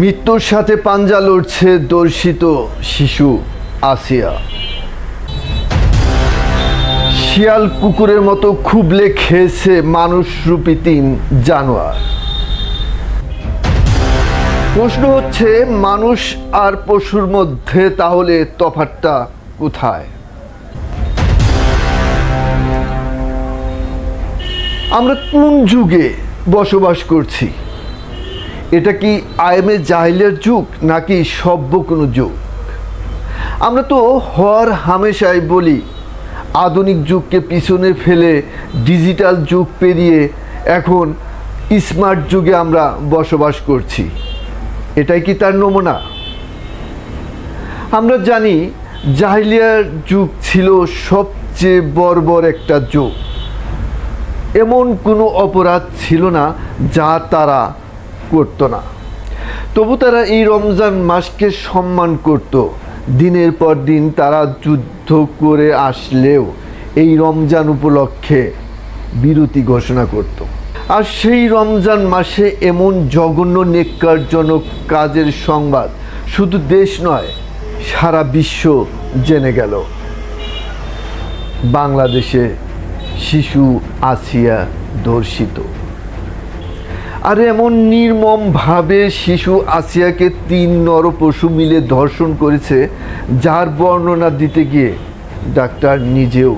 মৃত্যুর সাথে পাঞ্জা লড়ছে দর্শিত শিশু আসিয়া। শিয়াল কুকুরের মতো খুবলে খেয়েছে মানুষরূপী তিন জানোয়ার। প্রশ্ন হচ্ছে, মানুষ আর পশুর মধ্যে তাহলে তফাৎটা কোথায়? আমরা কোন যুগে বসবাস করছি? এটা কি আইএমএ জাহিলের যুগ নাকি সভ্য কোনো যুগ? আমরা তো হর হামেশাই বলি, আধুনিক যুগকে পিছনে ফেলে ডিজিটাল যুগ পেরিয়ে এখন স্মার্ট যুগে আমরা বসবাস করছি। এটাই কি তার নমুনা? আমরা জানি জাহিলিয়ার যুগ ছিল সবচেয়ে বর্বর একটা যুগ। এমন কোনো অপরাধ ছিল না যা তারা করত না। তবু তারা এই রমজান মাসকে সম্মান করত। দিনের পর দিন তারা যুদ্ধ করে আসলেও এই রমজান উপলক্ষে বিরতি ঘোষণা করত। আর সেই রমজান মাসে এমন জঘন্য নেককারজনক কাজের সংবাদ শুধু দেশ নয়, সারা বিশ্ব জেনে গেল। বাংলাদেশে শিশু আসিয়া ধর্ষিত আর এমন নির্মমভাবে শিশু আসিয়াকে তিন নর পশু মিলে ধর্ষণ করেছে, যার বর্ণনা দিতে গিয়ে ডাক্তার নিজেও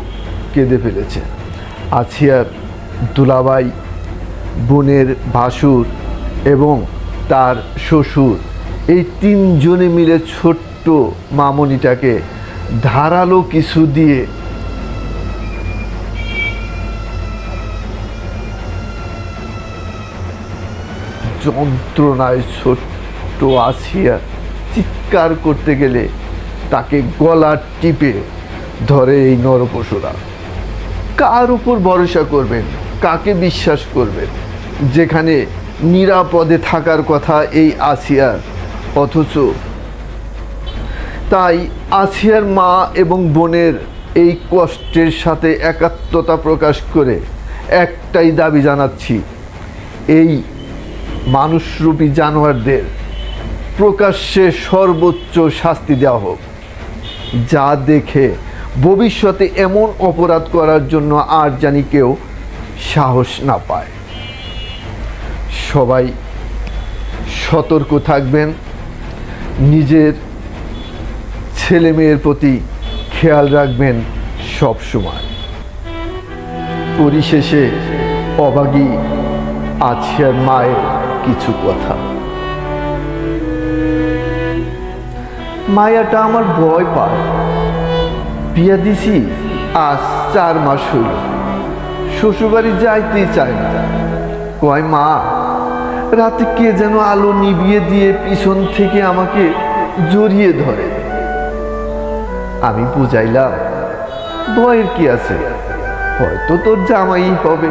কেঁদে ফেলেছে। আসিয়ার দুলাবাই, বোনের ভাসুর এবং তার শ্বশুর, এই তিনজনে মিলে ছোট্ট মামনিটাকে ধারালো কিছু দিয়ে যন্ত্রণায় ছোট্ট আসিয়া চিৎকার করতে গেলে তাকে গলা টিপে ধরে এই নরপশুরা। কার উপর ভরসা করবেন? কাকে বিশ্বাস করবেন? যেখানে নিরাপদে থাকার কথা এই আসিয়ার অথচ তাই আসিয়ার মা এবং বোনের এই কষ্টের সাথে একাত্মতা প্রকাশ করে একটাই দাবি জানাচ্ছি, এই মানুষরূপী জানোয়ারদের প্রকাশ্যে সর্বোচ্চ শাস্তি দেওয়া হোক। যা দেখে ভবিষ্যতে এমন অপরাধ করার জন্য আর জানি কেউ সাহস না পায়। সবাই সতর্ক থাকবেন। নিজের ছেলে মেয়ের প্রতি খেয়াল রাখবেন সব সময়। পরিশেষে অবাগী আছে মায়ের কিছু কথা। মায়াটা আমার ভয় পায়। বিয়া দিছি, আজ চার মাস হইল। শ্বশুরবাড়ি যাইতেই চায় না। কয়, মা, রাতে কে যেন আলো নিভিয়ে দিয়ে পিছন থেকে আমাকে জড়িয়ে ধরে? আমি বুঝাইলাম ভয়ের কি আছে? হয়তো তোর জামাই হবে।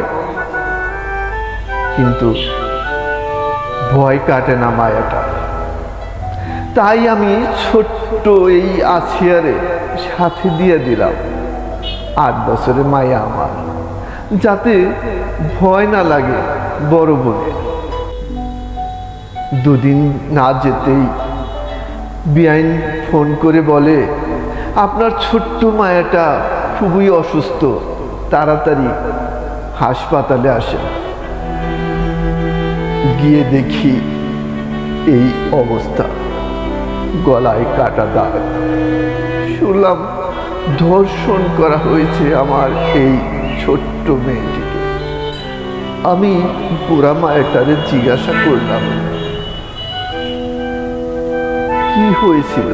কিন্তু ভয় কাটে না মায়াটা। তাই আমি ছোট্ট এই আসিয়ারে সাথে দিয়ে দিলাম। আট বছরের মায়া আমার, যাতে ভয় না লাগে বড় বোনে দুদিন না যেতেই বিআইন ফোন করে বলে, আপনার ছোট্ট মায়াটা খুবই অসুস্থ, তাড়াতাড়ি হাসপাতালে আসেন। গিয়ে দেখি এই অবস্থা। গলায় কাটা দাগ। শুনলাম ধর্ষণ করা হয়েছে আমার এই ছোট্ট মেয়েটিকে। আমি বুড়া মায়েরটারে জিজ্ঞাসা করলাম, কি হয়েছিল?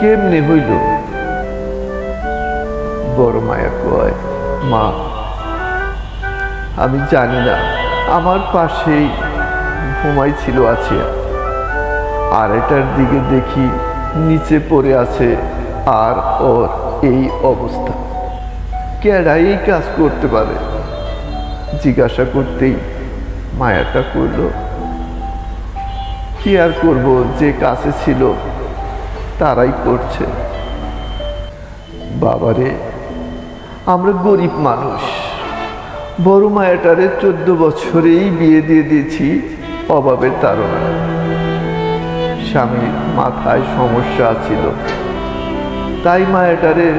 কেমনে হইল? বড় মায়া কয়, মা, আমি জানি না। আমার পাশেই ঘুমাইছিল আছে। আর এটার দিকে দেখি নিচে পড়ে আছে আর ওর এই অবস্থা। কেডা এই কাজ করতে পারে? জিজ্ঞাসা করতেই মায়াটা করল, কি আর করব? যে কাছে ছিল, তারাই করছে। বাবারে, আমরা গরিব মানুষ। বড় মায়াটারে চোদ্দ বছরেই বিয়ে দিয়ে দিয়েছি অভাবের তারা স্বামীর মাথায় সমস্যা ছিল। তাই মায়াটারে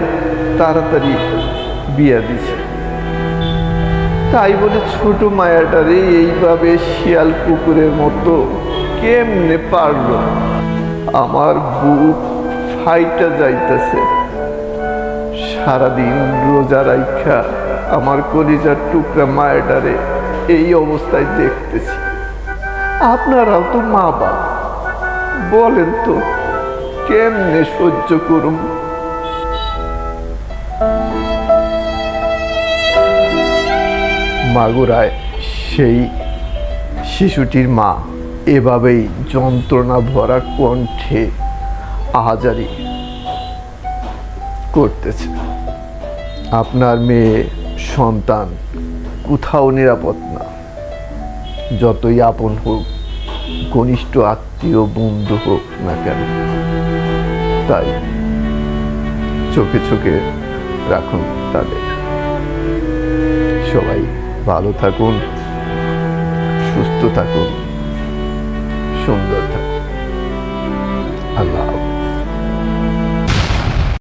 তাড়াতাড়ি বিয়া দিছে তাই বলে ছোট মায়াটারে এইভাবে শিয়াল কুকুরের মতো কেমনে পারল? আমার বুক ফাইটা যাইতেছে। সারাদিন রোজা রাইখা আমার কলিজার টুকরা মায়াটারে এই অবস্থায় দেখতেছি। আপনারাও তো মা বাবা। বলেন তো, কেমনে সহ্য করুন? মাগুরায় সেই শিশুটির মা এভাবেই যন্ত্রণা ভরা কণ্ঠে আহাজারি করতেছে। আপনার মেয়ে সন্তান, কোথাও নিরাপদ না। যতই আপন হোক, ঘনিষ্ঠ আত্মীয়, বন্ধু হোক না কেন, তাই চোখে চোখে রাখুন তাদের। সবাই ভালো থাকুন, সুস্থ থাকুন, সুন্দর থাকুন। আল্লাহ।